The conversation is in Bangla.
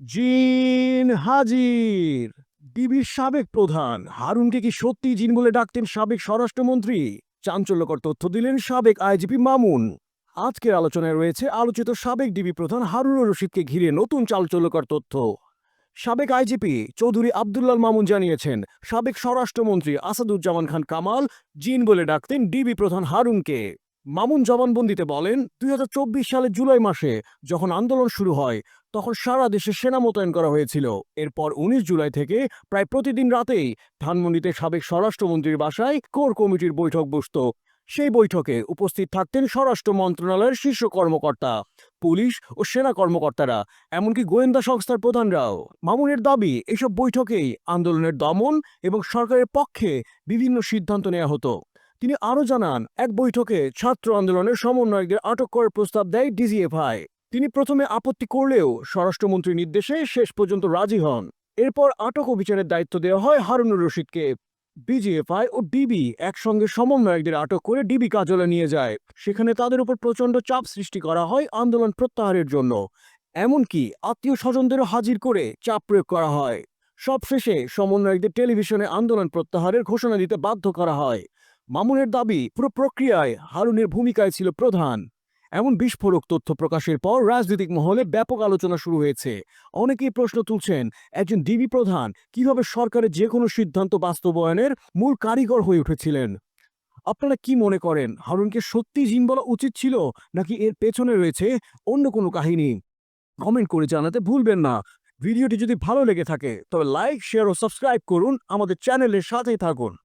জিন হাজির, ডিবির সাবেক প্রধান। হারুনকে কি সত্যি জিন বলে ডাকতেন সাবেক স্বরাষ্ট্রমন্ত্রী? চাঞ্চল্যকর তথ্য দিলেন সাবেক আইজিপি মামুন। আজকের আলোচনায় রয়েছে আলোচিত সাবেক ডিবি প্রধান হারুনুর রশিদকে ঘিরে নতুন চাঞ্চল্যকর তথ্য। সাবেক আইজিপি চৌধুরী আবদুল্লাল মামুন জানিয়েছেন, সাবেক স্বরাষ্ট্রমন্ত্রী আসাদুজ্জামান খান কামাল জিন বলে ডাকতেন ডিবি প্রধান হারুনকে। মামুন জবানবন্দিতে বলেন, দুই হাজার চব্বিশ সালের জুলাই মাসে যখন আন্দোলন শুরু হয়, তখন সারা দেশে সেনা মোতায়েন করা হয়েছিল। এরপর উনিশ জুলাই থেকে প্রায় প্রতিদিন রাতেই ধানমন্ডিতে সাবেক স্বরাষ্ট্রমন্ত্রীর বাসায় কোর কমিটির বৈঠক বসত। সেই বৈঠকে উপস্থিত থাকতেন স্বরাষ্ট্র মন্ত্রণালয়ের শীর্ষ কর্মকর্তা, পুলিশ ও সেনা কর্মকর্তারা, এমনকি গোয়েন্দা সংস্থার প্রধানরাও। মামুনের দাবি, এসব বৈঠকেই আন্দোলনের দমন এবং সরকারের পক্ষে বিভিন্ন সিদ্ধান্ত নেওয়া হতো। তিনি আরও জানান, এক বৈঠকে ছাত্র আন্দোলনের সমন্বয়কদের আটক করার প্রস্তাব দেয় ডিজিএফআই। তিনি প্রথমে আপত্তি করলেও স্বরাষ্ট্রমন্ত্রীর নির্দেশে শেষ পর্যন্ত রাজি হন। এরপর আটক অভিযানের দায়িত্ব দেওয়া হয় হারুনুর রশিদকে। বিজিএফআই ও ডিবি একসঙ্গে সমন্বয়কদের আটক করে ডিবি কাজলে নিয়ে যায়। সেখানে তাদের উপর প্রচণ্ড চাপ সৃষ্টি করা হয় আন্দোলন প্রত্যাহারের জন্য। এমনকি আত্মীয় স্বজনদেরও হাজির করে চাপ প্রয়োগ করা হয়। সবশেষে সমন্বয়কদের টেলিভিশনে আন্দোলন প্রত্যাহারের ঘোষণা দিতে বাধ্য করা হয়। মামুনের দাবি, পুরো প্রক্রিয়ায় হারুনের ভূমিকায় ছিল প্রধান। এমন বিস্ফোরক তথ্য প্রকাশের পর রাজনৈতিক মহলে ব্যাপক আলোচনা শুরু হয়েছে। অনেকেই প্রশ্ন তুলছেন, একজন ডিবি প্রধান কীভাবে সরকারের যে কোনো সিদ্ধান্ত বাস্তবায়নের মূল কারিগর হয়ে উঠেছিলেন? আপনারা কি মনে করেন, হারুনকে সত্যি জিন বলা উচিত ছিল, নাকি এর পেছনে রয়েছে অন্য কোনো কাহিনী? কমেন্ট করে জানাতে ভুলবেন না। ভিডিওটি যদি ভালো লেগে থাকে, তবে লাইক, শেয়ার ও সাবস্ক্রাইব করুন আমাদের চ্যানেলের সাথেই থাকুন।